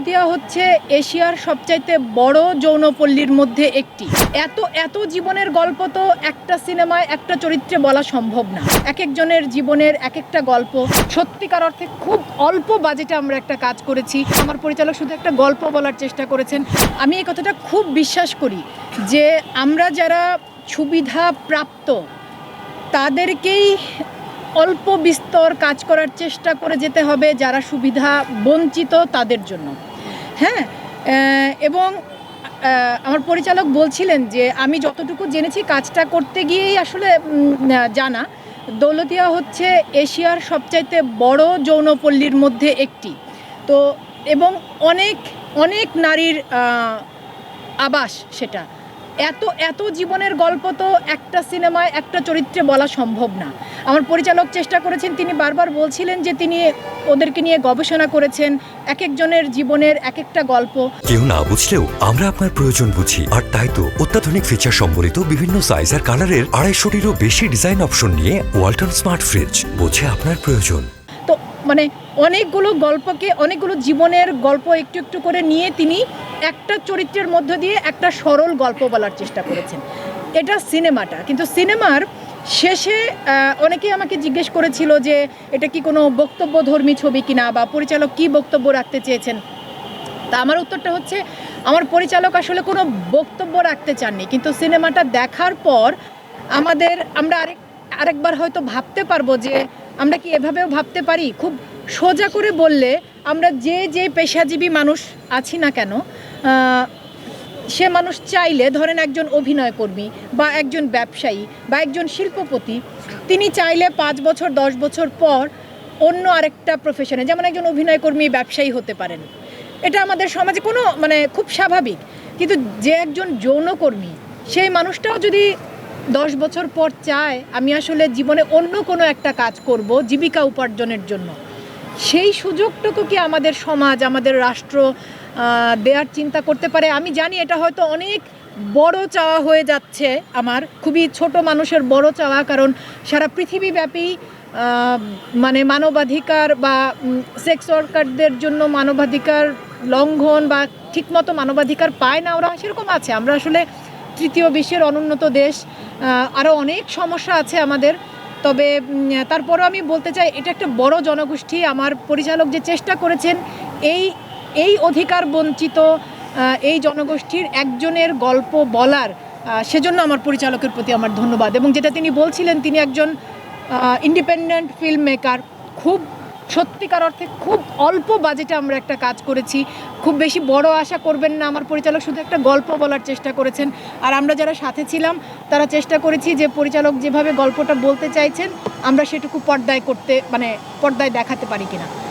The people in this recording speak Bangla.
দৌলতিয়া হচ্ছে এশিয়ার সবচাইতে বড় যৌনপল্লীর মধ্যে একটি। এত এত জীবনের গল্প তো একটা সিনেমায়, একটা চরিত্রে বলা সম্ভব না। এক একজনের জীবনের এক একটা গল্প, সত্যিকার অর্থে খুব অল্প বাজেটে আমরা একটা কাজ করেছি। আমার পরিচালক শুধু একটা গল্প বলার চেষ্টা করেছেন। আমি এই কথাটা খুব বিশ্বাস করি যে আমরা যারা সুবিধা প্রাপ্ত, তাদেরকেই অল্প বিস্তর কাজ করার চেষ্টা করে যেতে হবে যারা সুবিধা বঞ্চিত তাদের জন্য। হ্যাঁ এবং আমার পরিচালক বলছিলেন যে আমি যতটুকু জেনেছি কাজটা করতে গিয়েই আসলে জানা। দৌলতিয়া হচ্ছে এশিয়ার সবচাইতে বড় যৌনপল্লীর মধ্যে একটি। তো, এবং অনেক অনেক নারীর আবাস সেটা। এত এত জীবনের গল্প তো একটা সিনেমায়, একটা চরিত্রে বলা সম্ভব না। আমার পরিচালক চেষ্টা করেছেন তিনি বারবার বলছিলেন যে তিনি ওদেরকে নিয়ে গবেষণা করেছেন এক একজনের জীবনের এক একটা গল্প। কেউ না বুঝলেও আমরা আপনার প্রয়োজন বুঝি। আর তাই তো অত্যাধুনিক ফিচার সম্বলিত বিভিন্ন সাইজ আর কালারের আড়াইশোটিরও বেশি ডিজাইন অপশন নিয়ে ওয়ালটন স্মার্ট ফ্রিজ বোঝে আপনার প্রয়োজন। তো মানে অনেকগুলো গল্পকে অনেকগুলো জীবনের গল্প একটু একটু করে নিয়ে তিনি একটা চরিত্রের মধ্য দিয়ে একটা সরল গল্প বলার চেষ্টা করেছেন। এটা সিনেমাটা। কিন্তু সিনেমার শেষে আহ, অনেকেই আমাকে জিজ্ঞেস করেছিল যে এটা কি কোনো বক্তব্যধর্মী ছবি কিনা বা পরিচালক কি বক্তব্য রাখতে চেয়েছেন। তা আমার উত্তরটা হচ্ছে আমার পরিচালক আসলে কোনো বক্তব্য রাখতে চাননি। কিন্তু সিনেমাটা দেখার পর আমাদের আমরা আরেক আরেকবার হয়তো ভাবতে পারব যে আমরা কি এভাবেও ভাবতে পারি? খুব সোজা করে বললে আমরা যে যে পেশাজীবী মানুষ আছি না কেন সে মানুষ চাইলে ধরেন একজন অভিনয় কর্মী বা একজন ব্যবসায়ী বা একজন শিল্পপতি, তিনি চাইলে পাঁচ বছর, দশ বছর পর অন্য আরেকটা প্রফেশনে যেমন একজন অভিনয় কর্মী, ব্যবসায়ী হতে পারেন। এটা আমাদের সমাজে কোনো মানে খুব স্বাভাবিক। কিন্তু যে একজন যৌনকর্মী সেই মানুষটাও যদি দশ বছর পর চায়, আমি আসলে জীবনে অন্য কোনো একটা কাজ করব জীবিকা উপার্জনের জন্য। সেই সুযোগটুকু কি আমাদের সমাজ, আমাদের রাষ্ট্র দেওয়ার চিন্তা করতে পারে। আমি জানি এটা হয়তো অনেক বড় চাওয়া হয়ে যাচ্ছে আমার, খুবই ছোট মানুষের বড় চাওয়া, কারণ সারা পৃথিবীব্যাপী মানে মানবাধিকার বা সেক্স ওয়ার্কারদের জন্য মানবাধিকার লঙ্ঘন বা ঠিকমতো মানবাধিকার পায় না, ওরা সেরকম আছে। আমরা আসলে তৃতীয় বিশ্বের অনুন্নত দেশ আরও অনেক সমস্যা আছে আমাদের। তবে তারপরও আমি বলতে চাই, এটা একটা বড় জনগোষ্ঠী। আমার পরিচালক যে চেষ্টা করেছেন, এই এই অধিকার বঞ্চিত এই জনগোষ্ঠীর একজনের গল্প বলার সেজন্য আমার পরিচালকের প্রতি আমার ধন্যবাদ। এবং যেটা তিনি বলছিলেন, তিনি একজন ইন্ডিপেন্ডেন্ট ফিল্ম মেকার খুব সত্যিকার অর্থে খুব অল্প বাজেটে আমরা একটা কাজ করেছি। খুব বেশি বড় আশা করবেন না, আমার পরিচালক শুধু একটা গল্প বলার চেষ্টা করেছেন। আর আমরা যারা সাথে ছিলাম, তারা চেষ্টা করেছি যে পরিচালক যেভাবে গল্পটা বলতে চাইছেন, আমরা সেটুকু পর্দায় করতে মানে পর্দায় দেখাতে পারি কিনা।